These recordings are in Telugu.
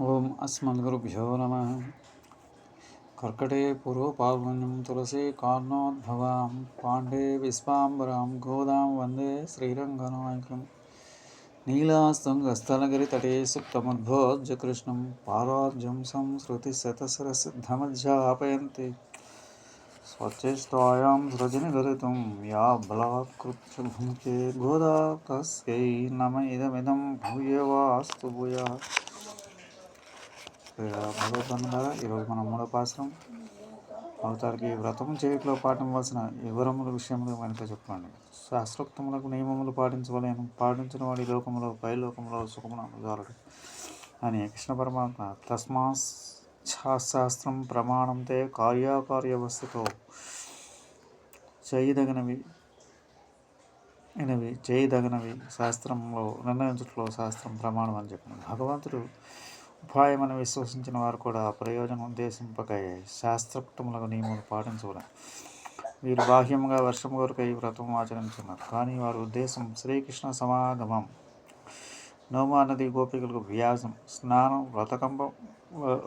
ఓం అస్మద్గురుభ్యో నమ. కర్కటే పూర్వపాల్వన్యం తులసి కార్ణోద్భవాం పాండే విశ్వాంబరాం గోదాం వందే శ్రీరంగనాయకం. నీలాస్తుంగస్థలగిరితటే సుప్తముద్భోజ్య కృష్ణం పారార్జం సంస్కృతిశతసరసిద్ధమధ్యాపయంతి స్వచ్ఛేష్టాయాం సృజనిగరితుం యా బలాత్కృత్య గోదా తస్యై నమ ఇదమిదం భూయవాస్తు భూయా. భగవద్బంధులారా ఈరోజు మన మూడో పాశ్రం అవతారికి వ్రతం చేతిలో పాటించవలసిన వివరముల విషయంలో వెనుక చెప్పండి. శాస్త్రోక్తములకు నియమములు పాటించవలేను. పాటించిన వాడి లోకంలో పైలోకంలో లోకంలో అని కృష్ణ పరమాత్మ తస్మా శాస్త్రం ప్రమాణంతే కార్యాకార్య వస్తుతో చేయదగినవి ఇనవి చేయదగినవి శాస్త్రంలో నిర్ణయించట్లో శాస్త్రం ప్రమాణం అని చెప్పిన భగవంతుడు ఉపాయమని విశ్వసించిన వారు కూడా ప్రయోజనం ఉద్దేశింపకై శాస్త్రపుటములకు నియమాలు పాటించవలే వీరు బాహ్యంగా వర్షం కొరకై వ్రతం ఆచరించున్నారు కానీ వారి ఉద్దేశం శ్రీకృష్ణ సమాగమం నోమా నది గోపికలకు వ్యాసం స్నానం వ్రతకంబం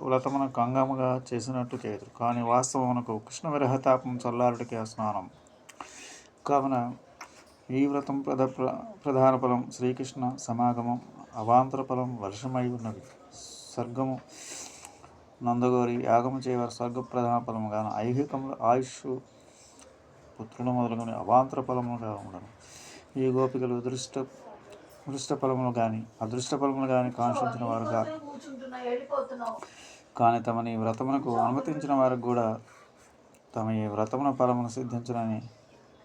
వ్రతమున కంగముగా చేసినట్టు చేయదు కానీ వాస్తవమునకు కృష్ణ విరహతాపం చల్లారుడికి ఆ స్నానం. కావున ఈ వ్రతం ప్రధ ప్రధాన ఫలం శ్రీకృష్ణ సమాగమం అవాంతర ఫలం వర్షమై ఉన్నది. స్వర్గము. నందగోరి యాగము చేయవారు స్వర్గ ప్రధాన ఫలము కాను ఐహికములు ఆయుష్ పుత్రులు మొదలుకొని అవాంతర ఫలములుగా ఉండను. ఈ గోపికలు దృష్ట దృష్ట ఫలములు కానీ అదృష్ట ఫలములు కానీ కాంక్షించిన వారు కాదు కానీ తమని వ్రతమునకు అనుమతించిన వారికి కూడా తమ ఈ వ్రతమున ఫలమును సిద్ధించడని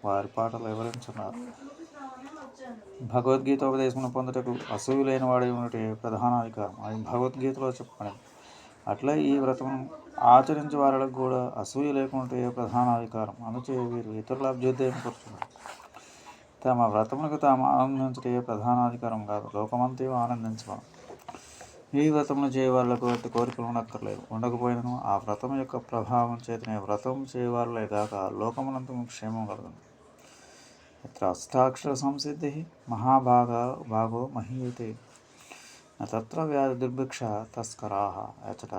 వారి పాటలు వివరించున్నారు. భగవద్గీత ఉపదేశమును పొందుటకు అసూయులైన వాడి ఉన్నటి ప్రధానాధికారం అది భగవద్గీతలో చెప్పబడింది. అట్లా ఈ వ్రతమును ఆచరించే వారికి కూడా అసూయ లేకుంటే ప్రధాన అధికారం? అందుచే వీరు ఇతరుల అభ్యుదయం కోరుతున్నారు తమ వ్రతములకు తాము ఆనందించటే ప్రధానాధికారం కాదు. లోకమంతే ఆనందించడం ఈ వ్రతమును చేయవాళ్ళకు అట్టి కోరికలు ఉండక్కర్లేదు. ఉండకపోయినను ఆ వ్రతం యొక్క ప్రభావం చేతనే వ్రతం చేయవారులే కాక లోకమునంత క్షేమం కలుగుతుంది यत्र अष्टाक्षरसंसिद्धिः महाभागा भागो महीयते न తత్ర వ్యాధి దుర్భిక్ష తస్కరాహ అచ్చట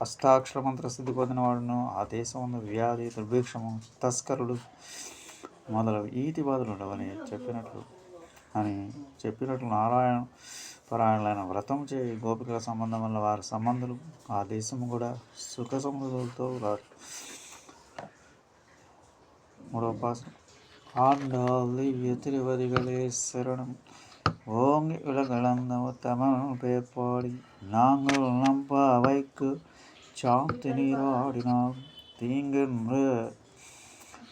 అష్టాక్షర మంత్ర స్థితి పొందిన వాడును ఆ దేశం వ్యాధి దుర్భిక్షము తస్కరుడు మొదలగు ఈతి బాధలు ఉండవని చెప్పినట్లు అని చెప్పినట్లు నారాయణ పరాయణులైన వ్రతం చే గోపికల సంబంధం వల్ల వారి సంబంధులు ఆ దేశము కూడా సుఖ సమృద్ధులతో రారు మూడవ పాసం ஆண்டாளிய திருவதிகளே சரணம். ஓங்கி உலகளந்தவ தமிழ் பேர்பாடி நாங்கள் நம்பாவைக்கு சாந்தி நீராடினோம் தீங்கின்ற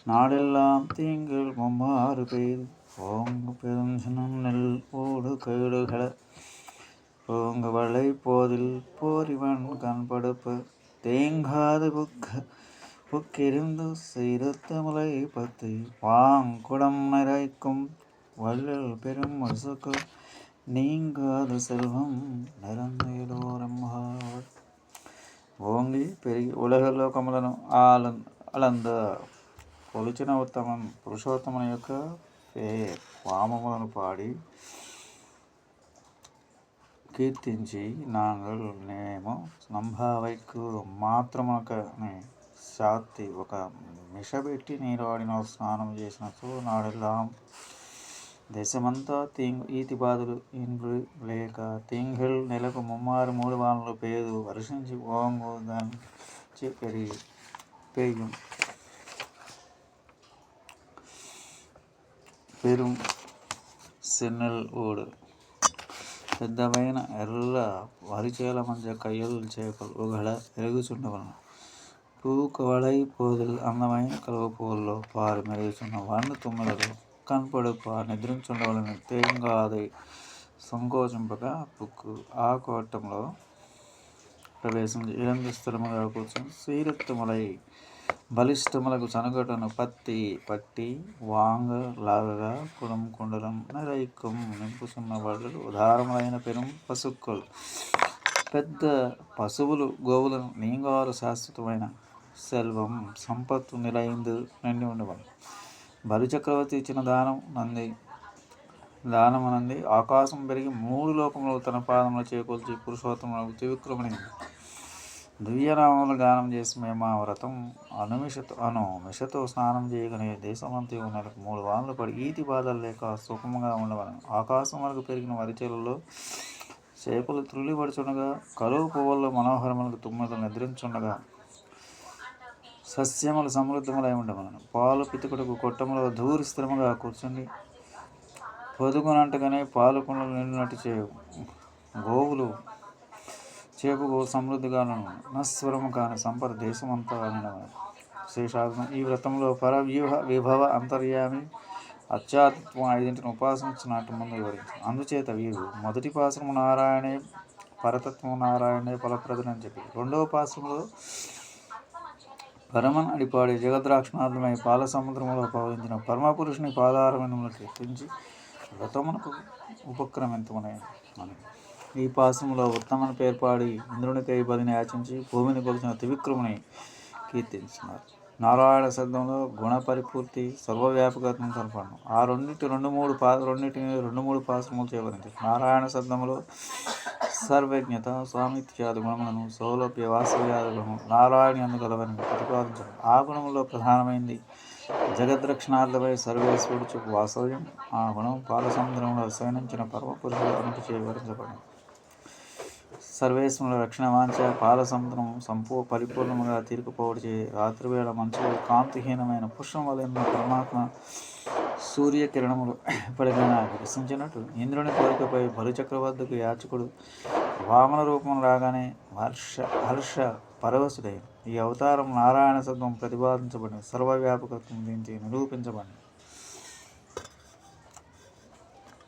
நாடெல்லாம் தீங்கள் மும்மாறு பெய்து ஓங்கு பெருஞ்சனம் நெல் ஓடு கேடுகளை ஓங்கு வளை போதில் போரிவன் கண்படுப்பு தேங்காது புக்க புக்கிருந்து சிறுத்தமலை பத்து வாங்குடம் நிறைக்கும் வள்ளல் பெரும் முசுக்கு நீங்காத செல்வம் నిరందేలోరమ్మాడ్ ఓంగి పెరిగి ఉలగలోకములను ఆల అలంద కొలిచిన ఉత్తమం పురుషోత్తముని యొక్క పే వామములను పాడి కీర్తించి నాంగల్ నేము స్నంభావైకు మాత్రమునకని సాత్తి ఒక మిషబెట్టి నీరు స్నానం చేసిన నాడెల్లాం దేశమంతా తీంగు ఈతి బాధలు ఇండ్రు లేక తింగిల్ నెలకు ముమ్మారు మూడు వానలు పేదు. వర్షించి ఓంగు దాని పెరిగి పెరిగి పెరు సెన్నెల్ ఓడు పెద్దమైన ఎర్ర వరిచేల మధ్య కయ్యలు చేపలు ఒకడ ఎరుగుచుండవలను పూకవళై పోదులు అందమైన కలువ పూల్లో పారి మెరుగుచున్న వన్ను కనపడు కనపడుప నిద్రించుండవలని తేంగాది సంకోచింపగా పుక్కు ఆ కోటంలో ప్రవేశం ఇరంగి స్థలముగా కూర్చొని శ్రీరక్తములై బలిష్టములకు చనగటను పత్తి పట్టి వాంగ లాగగా కుడం కుండలం నరైకం నింపుసున్న వాళ్ళు ఉదారములైన పెను పసుక్కులు పెద్ద పశువులు గోవులను నీంగారు శాశ్వతమైన సెల్వం సంపత్తు నిలయిందు నిండి ఉండవను బలి చక్రవర్తి ఇచ్చిన దానం నంది. దానమనంది ఆకాశం పెరిగి మూడు లోకములు తన పాదములు చేకూల్చి పురుషోత్తములకు త్రివిక్రమణింది దివ్యనామములు గానం చేసి మేము ఆ వ్రతం అనుమిషతో అను మిషతో స్నానం చేయగనే దేశమంతి నెలకు మూడు వానలు పడి ఈతి బాధలు లేక సుఖముగా ఉండవలను. ఆకాశం వరకు పెరిగిన వరిచేలలో చేపలు త్రుళ్ళిపడుచుండగా కరువు పువ్వుల్లో మనోహరములకు తుమ్మెదలు నిద్రించుండగా సస్యములు సమృద్ధములై ఉండవలను పాలు పితుకుడుకు కొట్టములో దూరి స్థిరముగా కూర్చుండి పొదుగునంటగానే పాలు కుండలు నిండినట్టు చేయవు గోవులు చేపుకు సమృద్ధిగాను నస్వరము కాని సంపద దేశమంతా అనినవను శేషాగ్నం ఈ వ్రతంలో పరవ్యూహ విభవ అంతర్యామి అత్యాత్మ ఐదింటిని ఉపాసించినట్టు ముందు వివరించు. అందుచేత వీరు మొదటి పాశ్రము నారాయణే పరతత్వం నారాయణే ఫలప్రదని చెప్పి. రెండవ పాశ్రములో పరమన్ అడిపాడి జగద్రాక్షణార్థమై పాల సముద్రములో పవలించిన పరమపురుషుని పాదారవిందములు కీర్తించి వ్రతమునకు ఉపక్రమించమని అని ఈ పాశ్రములో ఉత్తమన పేర్పాడి ఇంద్రునికై బలిని యాచించి భూమిని కొలిచిన త్రివిక్రముని కీర్తించినారు. నారాయణ శబ్దంలో గుణ పరిపూర్తి సర్వవ్యాపకత్వం కనపడను ఆ రెండింటి రెండు మూడు పా రెండింటిని రెండు మూడు పాశ్రములు చేయబడింది. నారాయణ శబ్దంలో సర్వజ్ఞత స్వామిత్యాది గుణములను సౌలభ్య వాసవ్యాది గుణము నారాయణ అందు గలవని ప్రతిపాదించడం. ఆ గుణంలో ప్రధానమైంది జగద్రక్షణార్థమై సర్వేశ్వరుడు చెప్పు వాసవ్యం ఆ గుణం పాలసముద్రంలో శయనించిన పరమపురుషుడు అనుకు చేయవరించబడింది సర్వేశ్వరుల రక్షణ వాంఛ పాలసముద్రం సంపూ పరిపూర్ణముగా తీరుకుపోవడిచే రాత్రివేళ మంచులో కాంతిహీనమైన పుష్పం వలన పరమాత్మ సూర్యకిరణములు పడిన వికసించినట్టు ఇంద్రుని కోరికపై బలిచక్రవర్తికి యాచకుడు వామన రూపం రాగానే హర్ష హర్ష పరవశుడై ఈ అవతారం నారాయణ సత్వం ప్రతిపాదించబడి సర్వవ్యాపకత్వం దీనికి నిరూపించబడింది